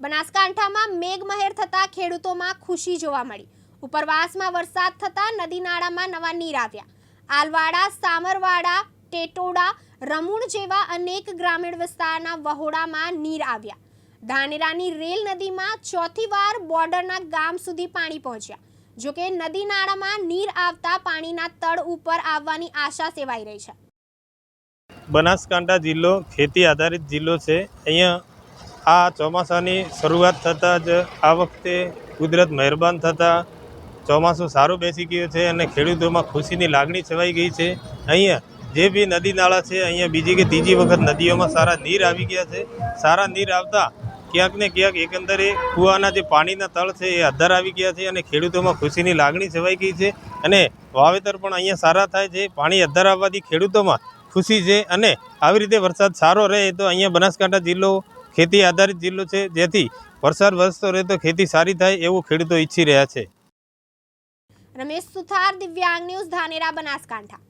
બનાસકાંઠામાં મેઘમહેર થતાં ખેડૂતોમાં ખુશી જોવા મળી. ઉપરવાસમાં વરસાદ થતાં નદી નાળામાં નવા નીર આવ્યા. આલવાડા, સામરવાડા, ટેટોડા, રમુણ જેવા અનેક ગ્રામીણ વિસ્તારના વહોડામાં નીર આવ્યા. ધાનેરાની રેલ નદીમાં ચોથી વાર બોર્ડરના ગામ સુધી પાણી પહોંચ્યા. જોકે નદી નાળામાં નીર આવતા પાણીના તળ ઉપર આવવાની આશા સેવાઈ રહી છે. બનાસકાંઠા જિલ્લો ખેતી આધારિત જિલ્લો છે. અહીંયા આ ચોમાસાની શરૂઆત થતાં જ આ વખતે કુદરત મહેરબાન થતાં ચોમાસું સારું બેસી ગયું છે અને ખેડૂતોમાં ખુશીની લાગણી છવાઈ ગઈ છે. અહીંયા જે બી નદી નાળા છે, અહીંયા બીજી કે ત્રીજી વખત નદીઓમાં સારા નીર આવી ગયા છે. સારા નીર આવતા ક્યાંક ને ક્યાંક એકંદરે કૂવાના જે પાણીના તળ છે એ અદ્ધર આવી ગયા છે અને ખેડૂતોમાં ખુશીની લાગણી છવાઈ ગઈ છે. અને વાવેતર પણ અહીંયા સારા થાય છે. પાણી અદ્ધર આવવાથી ખેડૂતોમાં ખુશી છે અને આવી રીતે વરસાદ સારો રહે તો અહીંયા બનાસકાંઠા જિલ્લો ખેતી આધારિત જિલ્લો છે, જેથી વરસાદ વરસતો રહે તો ખેતી સારી થાય એવું ખેડૂતો ઈચ્છી રહ્યા છે. રમેશ સુથાર, દિવ્યાંગ ન્યૂઝ ધાનેરા, બનાસકાંઠા.